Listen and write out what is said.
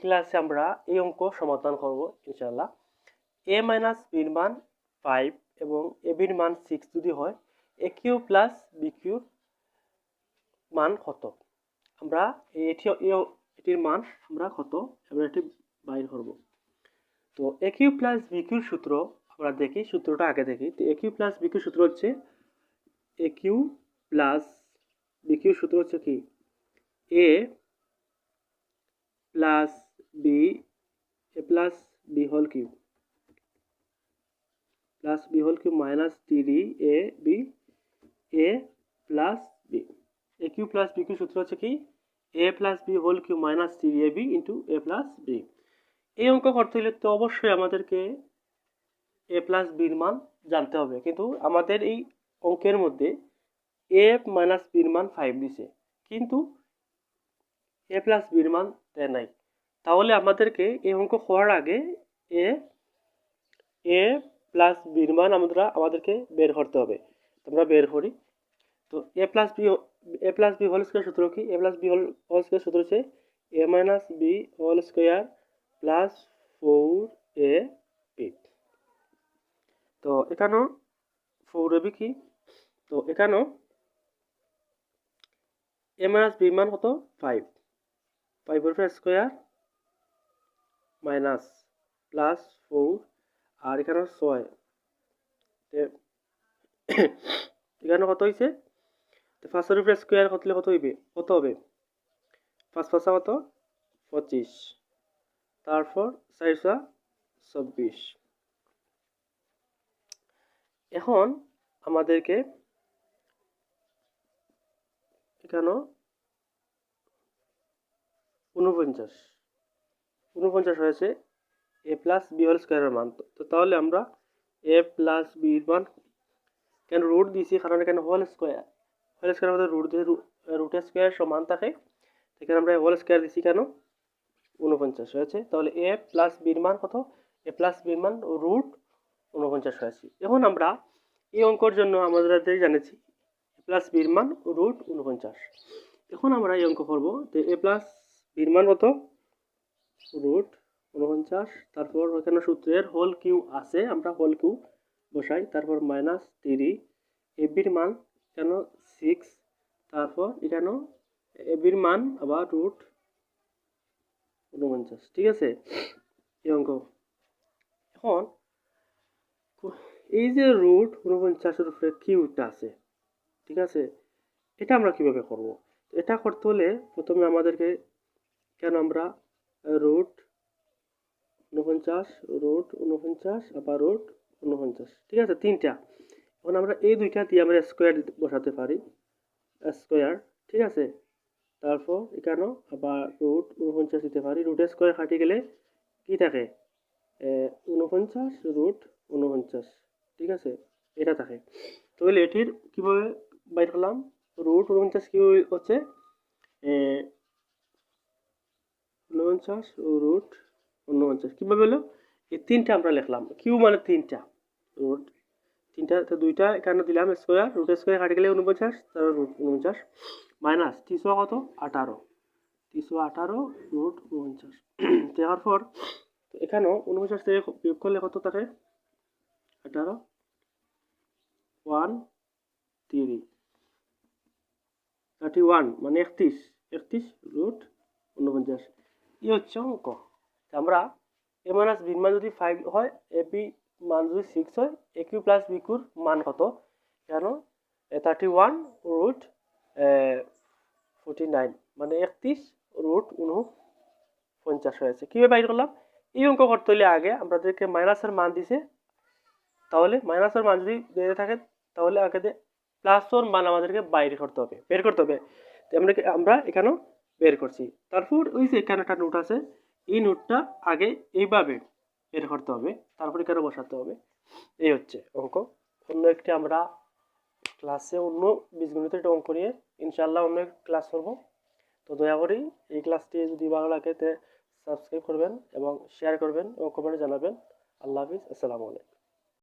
ক্লাসে আমরা এই অঙ্ক সমাধান করব ইনশাল্লাহ এ মাইনাস বির মান ফাইভ এবং এ বির মান সিক্স যদি হয় এ কিউ প্লাস বি কিউর মান কত? আমরা এটি এটির মান আমরা কত? এবার এটি বাইর করব। তো এ কিউ প্লাস বি সূত্র আমরা দেখি, সূত্রটা আগে দেখি। তো এ কিউ প্লাস বি কিউর সূত্র হচ্ছে এ কিউ প্লাস বি কিউর সূত্র হচ্ছে কি? A plus B A plus B whole cube plus B whole cube minus three A B A plus B A cube plus B cube সূত্র হচ্ছে কি? A plus B whole cube minus three A B into A plus B এই অঙ্ক করতে হলে তো অবশ্যই আমাদেরকে এ প্লাস বির মান জানতে হবে। কিন্তু আমাদের এই অঙ্কের মধ্যে এ মাইনাস বির মান ফাইভ দিছে। কিন্তু এ প্লাস বির মান দেয় নাই। তাহলে আমাদেরকে এই অঙ্ক হওয়ার আগে এ এ প্লাস বির মান আমরা, আমাদেরকে বের করতে হবে। আমরা বের করি। তো A plus B A plus B whole square সূত্র কি? A plus B whole whole square সূত্র হচ্ছে A minus B whole square plus four A B তো এখানেও ফোর এ বি কি? তো এখানেও এ মাইনাস বি মান কত? ফাইভ ফাইভের স্কোয়ার মাইনাস প্লাস ফোর আর এখানে ছয়। এখানে কত হয়েছে তো পাঁচের উপরে স্কোয়ার কতলে কত হইবে? কত হবে? পাঁচ পাঁচা কত? পঁচিশ। তারপর চারশো চব্বিশ। এখন আমাদেরকে এখানে উনপঞ্চাশ উনপঞ্চাশ হয়েছে এ প্লাস বি হোল স্কোয়ারের মান। তো তাহলে আমরা এ প্লাস বির মান কেন রুট দিয়েছি? কারণ এখানে হোল স্কোয়ার। হোল স্কোয়ার মধ্যে রুট দিয়ে রুটের স্কোয়ার সমান থাকে। এখানে আমরা হোল স্কোয়ার দিছি কেন? উনপঞ্চাশ হয়েছে। তাহলে এ প্লাস বির মান কত? এ প্লাস বির মান রুট উনপঞ্চাশ হয়েছে। এখন আমরা এই অঙ্কর জন্য আমাদের জানেছি এ প্লাস বির মান রুট উনপঞ্চাশ এখন আমরা এই অঙ্ক করব তো এ প্লাস বির মান কত? রুট উনপঞ্চাশ, তারপর ওখানে সূত্রের হোল কিউ আছে, আমরা হোল কিউ বসাই, তারপর মাইনাস থ্রি এবির মান কেন সিক্স তারপর এখানেও এবির মান আবার রুট উনপঞ্চাশ, ঠিক আছে? এই অঙ্ক। এখন, এই যে রুট উনপঞ্চাশের উপরে কিউটা আছে, ঠিক আছে? এটা আমরা কীভাবে করব? এটা করতে হলে প্রথমে আমাদেরকে কেন আমরা রুট উনপঞ্চাশ রুট উনপঞ্চাশ আবার রুট উনপঞ্চাশ ঠিক আছে, তিনটা। এখন আমরা এই দুইটা দিয়ে আমরা স্কোয়ার বসাতে পারি। স্কোয়ার ঠিক আছে? তারপর এখানেও আবার রুট উনপঞ্চাশ দিতে পারি। রুটের স্কোয়ার কাটি গেলে কি থাকে? উনপঞ্চাশ রুট উনপঞ্চাশ ঠিক আছে? এটা থাকে। তাহলে এটির কীভাবে বাইর করলাম? রুট উনপঞ্চাশ কী হচ্ছে? উনপঞ্চাশ রুট উনপঞ্চাশ। কীভাবে হলো? এই তিনটা আমরা লিখলাম। কিউ মানে তিনটা। রুট তিনটা, তো দুইটা এখানে দিলাম স্কোয়ার রুট স্কোয়ার কাটি গেলে উনপঞ্চাশ তারপর রুট উনপঞ্চাশ। মাইনাস তিনশো কত? আঠারো। তিনশো আঠারো রুট উনপঞ্চাশ। দেওয়ার পর এখানেও উনপঞ্চাশ থেকে বিয়োগ করলে কত থাকে? আঠারো। ওয়ান থ্রি থার্টি ওয়ান মানে একত্রিশ। একত্রিশ রুট উনপঞ্চাশ। ই হচ্ছে অঙ্ক। আমরা এ মাইনাস বির মান যদি ফাইভ হয় এ বি মান যদি সিক্স হয় এ কিউ প্লাস বি কিউর মান কত? কেন? Thirty one root forty nine মানে একত্রিশ রুট উনপঞ্চাশ হয়েছে। কীভাবে বাইর করলাম? এই অঙ্ক করতে হলে আগে আমাদেরকে মাইনাসের মান দিছে। তাহলে মাইনাসের মান যদি দিয়ে থাকে, তাহলে আগে প্লাসের মান আমাদেরকে বাইরে করতে হবে, বের করতে হবে। আমরা এখানেও বের করছি। তারপর ওই যে এখানে একটা নোট আছে, এই নোটটা আগে এইভাবে বের করতে হবে, তারপরে কেন বসাতে হবে? এই হচ্ছে অঙ্ক। অন্য একটি আমরা ক্লাসে অন্য বীজগণিতের একটা অঙ্ক নিয়ে ইনশাল্লাহ অন্য ক্লাস করব। তো দয়া করি এই ক্লাসটি যদি ভালো লাগে তে সাবস্ক্রাইব করবেন এবং শেয়ার করবেন এবং কমেন্টে জানাবেন। আল্লাহ হাফিজ, আসসালামু আলাইকুম।